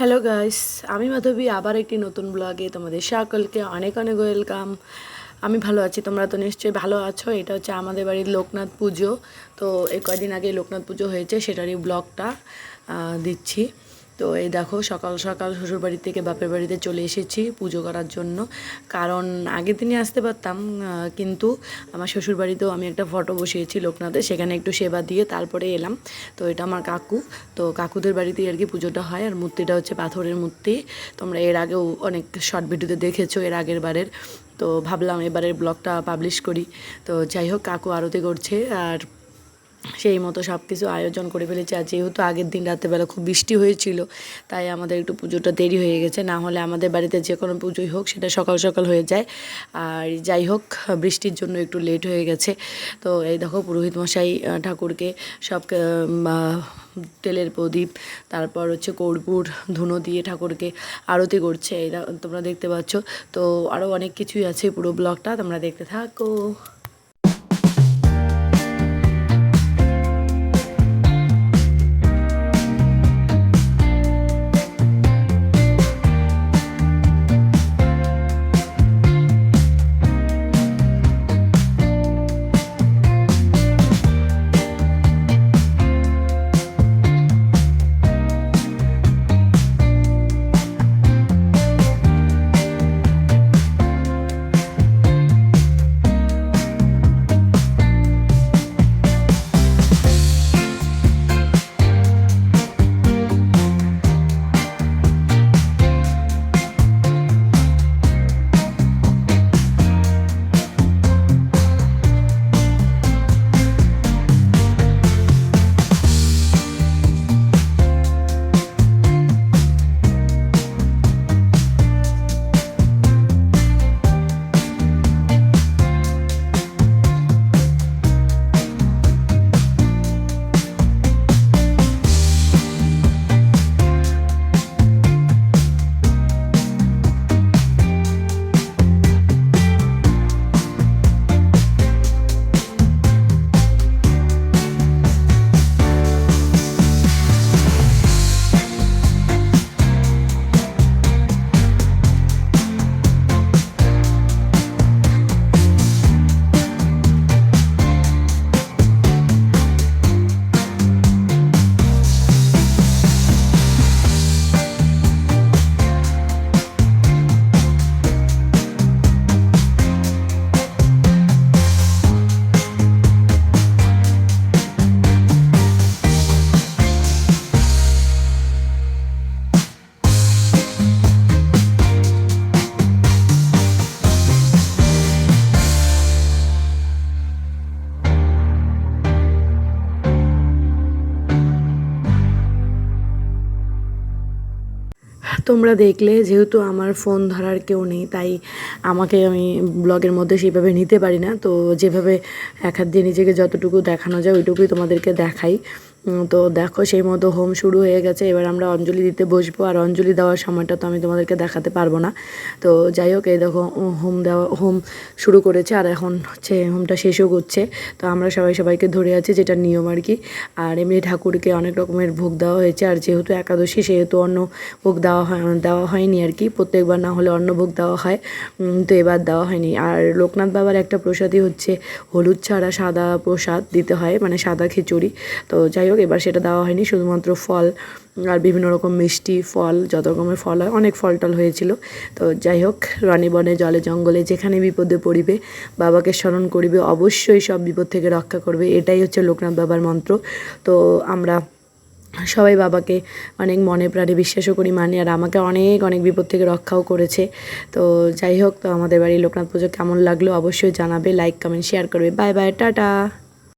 Hello guys আমি মাধবী, আবার একটি নতুন ব্লগে তোমাদের সকলকে অনেক অনেক ওয়েলকাম আমি ভালো আছি, তোমরা তো নিশ্চয়ই ভালো আছো। এটা হচ্ছে আমাদের বাড়ির লোকনাথ পুজো। তো এই কদিন আগে লোকনাথ পুজো হয়েছে, সেটারই ব্লগটা দিচ্ছি। তো এই দেখো, সকাল সকাল শ্বশুর বাড়ি থেকে বাপের বাড়িতে চলে এসেছি পুজো করার জন্য। কারণ আগের দিনই আসতে পারতাম কিন্তু আমার শ্বশুর বাড়িতেও আমি একটা ফটো বসিয়েছি লোকনাথে সেখানে একটু সেবা দিয়ে তারপরে এলাম। তো এটা আমার কাকু, তো কাকুদের বাড়িতেই আর কি পুজোটা হয়। আর মূর্তিটা হচ্ছে পাথরের মূর্তি। তোমরা এর আগেও অনেক শর্ট ভিডিওতে দেখেছ এর আগের বারের। তো ভাবলাম এবারের ব্লগটা পাবলিশ করি। তো যাই হোক, কাকু আরতি করছে। আর সেই মতো সব কিছু আয়োজন করে ফেলেছি। আর যেহেতু আগের দিন রাত্রেবেলা খুব বৃষ্টি হয়েছিল, তাই আমাদের একটু পুজোটা দেরি হয়ে গেছে। না হলে আমাদের বাড়িতে যে কোনো পুজোই হোক, সেটা সকাল সকাল হয়ে যায়। আর যাই হোক, বৃষ্টির জন্য একটু লেট হয়ে গেছে। তো এই দেখো পুরোহিত মশাই ঠাকুরকে সব তেলের প্রদীপ, তারপর হচ্ছে কর্পূর, ধুনো দিয়ে ঠাকুরকে আরতি করছে। এই তোমরা দেখতে পাচ্ছ। তো আরও অনেক কিছুই আছে পুরো ব্লগটা, তোমরা দেখতে থাকো। তোমরা দেখলে, যেহেতু আমার ফোন ধরার কেউ নেই, তাই আমাকে আমি ব্লগের মধ্যে সেইভাবে নিতে পারি না। তো যেভাবে এক হাত দিয়ে নিজেকে যতটুকু দেখানো যায়, ওইটুকুই তোমাদেরকে দেখাই। তো দেখো সেই মতো হোম শুরু হয়ে গেছে। এবার আমরা অঞ্জলি দিতে বসবো। আর অঞ্জলি দেওয়ার সময়টা তো আমি তোমাদেরকে দেখাতে পারব না। তো যাই হোক, এই দেখো হোম দেওয়া, হোম শুরু করেছে। আর এখন হচ্ছে হোমটা শেষও করছে। তো আমরা সবাই সবাইকে ধরে আছি যেটা নিয়ম আর কি। আর এমনি ঠাকুরকে অনেক রকমের ভোগ দেওয়া হয়েছে। আর যেহেতু একাদশী, সেহেতু অন্য ভোগ দেওয়া হয়, দেওয়া হয়নি আর কি। প্রত্যেকবার না হলে অন্ন ভোগ দেওয়া হয়। তো এবার দেওয়া হয়নি। আর লোকনাথ বাবার একটা প্রসাদই হচ্ছে হলুদ ছাড়া সাদা প্রসাদ দিতে হয় মানে সাদা খিচুড়ি। তো যাই হোক এবার সেটা দেওয়া হয়নি। শুধুমাত্র ফল আর বিভিন্ন রকম মিষ্টি ফল, যত রকমের ফল হয়, অনেক ফল টল হয়েছিল। তো যাই হোক রণে বনে, জলে, জঙ্গলে যেখানে বিপদে পড়িবে, বাবাকে স্মরণ করিবে, অবশ্যই সব বিপদ থেকে রক্ষা করবে। এটাই হচ্ছে লোকনাথ বাবার মন্ত্র। তো আমরা সবাই বাবাকে অনেক মনে প্রাণে বিশ্বাসও করি মানে আর আমাকে অনেক অনেক বিপদ থেকে রক্ষাও করেছে। তো যাই হোক, তো আমাদের বাড়ির লোকনাথ পুজো কেমন লাগল অবশ্যই জানাবে লাইক কমেন্ট শেয়ার করবে। Bye bye tata!